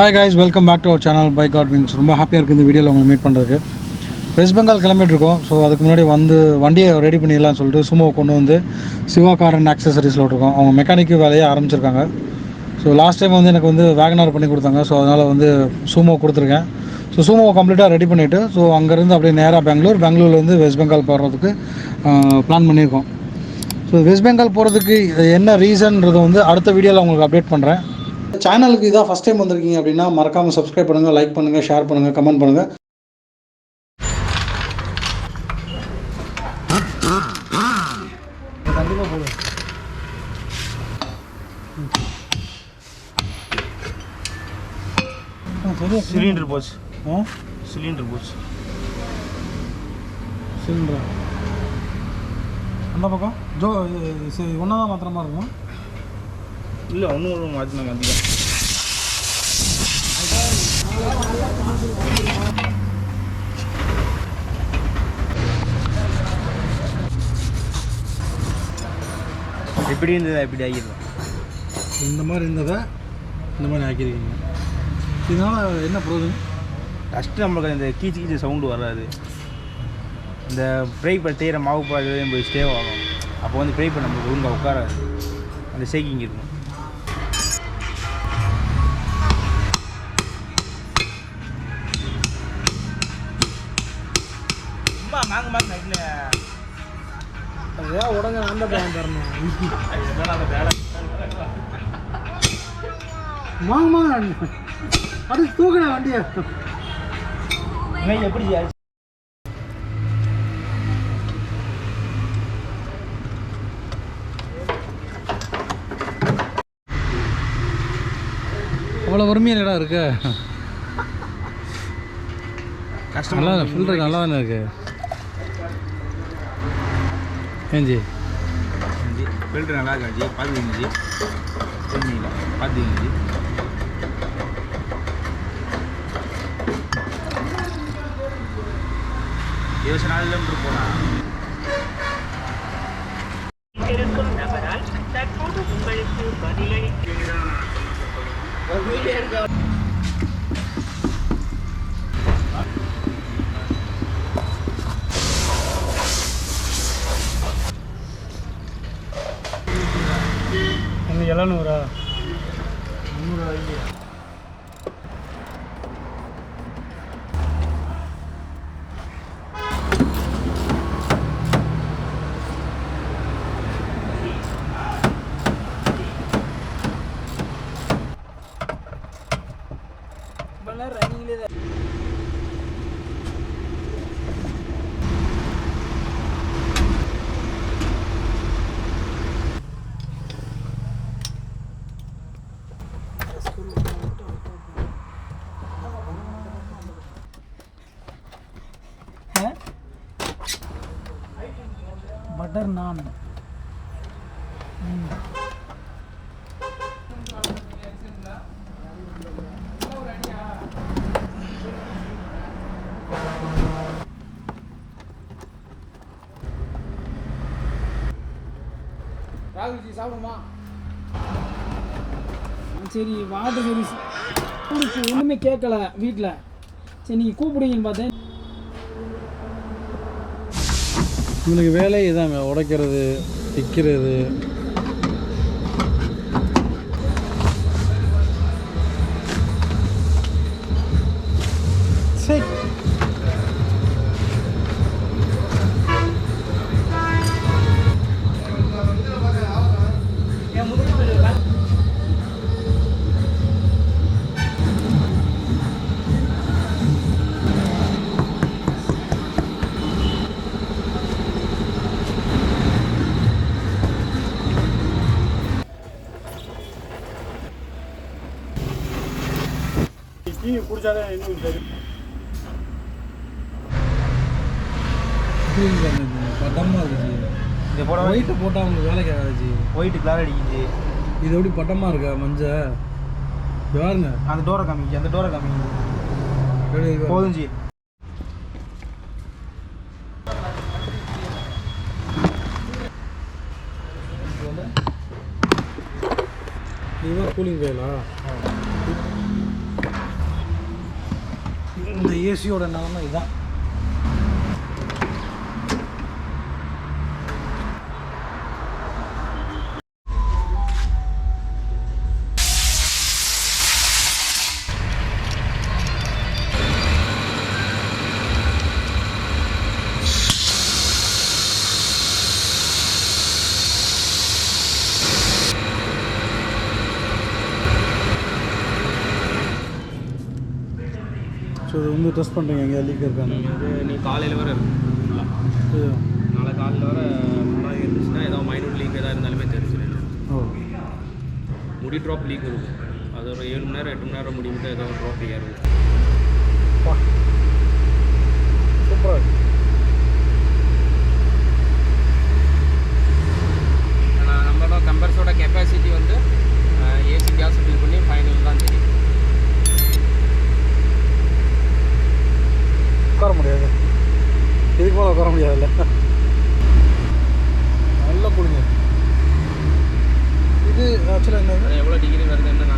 Hi guys welcome back to our channel by God Wings ரொம்ப ஹாப்பியாக இருக்குது இந்த வீடியோவில் உங்களை மீட் பண்ணுறதுக்கு வெஸ்ட் பெங்கால் கிளம்பிட்டுருக்கோம் ஸோ அதுக்கு முன்னாடி வந்து வண்டியை ரெடி பண்ணிடலாம்னு சொல்லிட்டு சுமோவை கொண்டு வந்து சிவா கார் அண்ட் ஆக்சசரிஸில் விட்ருக்கோம் அவங்க மெக்கானிக்கு வேலையை ஆரம்பிச்சிருக்காங்க. ஸோ லாஸ்ட் டைம் வந்து எனக்கு வந்து வேகனார் பண்ணி கொடுத்தாங்க. ஸோ அதனால் வந்து சுமோ கொடுத்துருக்கேன். ஸோ சுமோவை கம்ப்ளீட்டாக ரெடி பண்ணிவிட்டு ஸோ அங்கேருந்து அப்படியே நேராக பெங்களூர் பெங்களூர்லேருந்து வெஸ்ட் பெங்கால் போகிறதுக்கு பிளான் பண்ணியிருக்கோம். ஸோ வெஸ்ட் பெங்கால் போகிறதுக்கு என்ன ரீசன்ன்றதை வந்து அடுத்த வீடியோவில் உங்களுக்கு அப்டேட் பண்ணுறேன் சேனலுக்கு இதான் ஃபஸ்ட் டைம் வந்திருக்கீங்க அப்படின்னா மறக்காமல் சப்ஸ்கிரைப் பண்ணுங்கள் லைக் பண்ணுங்கள் ஷேர் பண்ணுங்கள் கமெண்ட் பண்ணுங்கள் சிலிண்டர் போச்சு. சிலிண்டர் போச்சு. சிலிண்டரா? அந்த பக்கம்? ஜோ ஒன்றா தான் மாத்திர மாதிரி இருக்கும்? இல்லை ஒன்றும் மாற்றினாங்க அதிகம் எப்படி இருந்தது எப்படி ஆகிடும் இந்த மாதிரி இருந்ததை இந்த மாதிரி ஆக்கியிருக்கீங்க. இதனால் என்ன ப்ரோஜனம்? ஃபஸ்ட்டு நம்மளுக்கு இந்த கீச்சு கீச்சு சவுண்டு வராது. இந்த ஃப்ரை பண்ண தேயிற மாவு பாடு நம்ம ஸ்டே ஆகும். அப்போ வந்து ஃப்ரை பண்ண நம்மளுக்கு ஒழுங்காக உட்காராது. அந்த ஷேக்கிங் இருக்கும். மாங்க மாங்க நைட்டில் அதான் உடனே அந்த பையன் தரணும் அது தூக்கின வண்டியை. எப்படி அவ்வளோ வறுமையான இடம் இருக்கு. கஷ்டம் நல்லா ஃபில்டர் நல்லா தானே இருக்கு. ஏஞ்சி. ஃபில்டர் நல்லா இருக்கா ஜி? பார்த்துக்கிங்க ஜி. தெரிஞ்சுங்களா பார்த்துக்கிங்க ஜி. இருபத்தி நாலு கிலோமீட்டர் போனால் இருக்கும் நபரால் தற்போது உங்களுக்கு பதிலளிக்கிறார் எழுநூறா எழுநூறா? பட்டர் நான் ராகுல்ஜி சாப்பிடுமா சரி வாட்டர் சர்வீஸ் ஒன்றுமே கேட்கல வீட்டில் சரி நீங்கள் கூப்பிடுங்கன்னு பார்த்தேன். இவனுக்கு வேலையே இதாங்க உடைக்கிறது விற்கிறது டீ குடிச்சாதான் இன்னும் தெரியும் பட்டமாக இருக்குது இந்த போட ஒயிட்டு போட்டால் உங்களுக்கு வேலைக்கு ஆகாது ஒயிட்டு கிளார் அடிக்குது இது எப்படி பட்டமாக இருக்கா பாருங்க அந்த டோரை காமிங்க அந்த டோரை? போதும் ஜி இதுதான் கூலிங் வேலா இந்த ஏசியோட நிலமை இதுதான் ஸோ இது வந்து டெஸ்ட் பண்ணுறீங்க எங்கேயா? லீக் இருக்காங்க இது நீ காலையில் வர இருக்கு. நாளை காலையில் வர ஃபுல்லாக இருந்துச்சுன்னா ஏதோ மைனூட் லீக் எதாவது இருந்தாலுமே தெரிஞ்சிடும் ஓ. முடி ட்ராப் லீக் இருக்கும் அது ஒரு ஏழு மணி நேரம் எட்டு மணி நேரம் முடி மட்டும் ஏதோ ஒரு ட்ராப் ஏறும் சூப்பராக இதுக்கு மேலே உட்கார முடியாதுல்ல. நல்லா கொடுங்க இது ஆக்சுவலாக என்ன எவ்வளோ டிகிரி வருதுன்னு நாங்கள்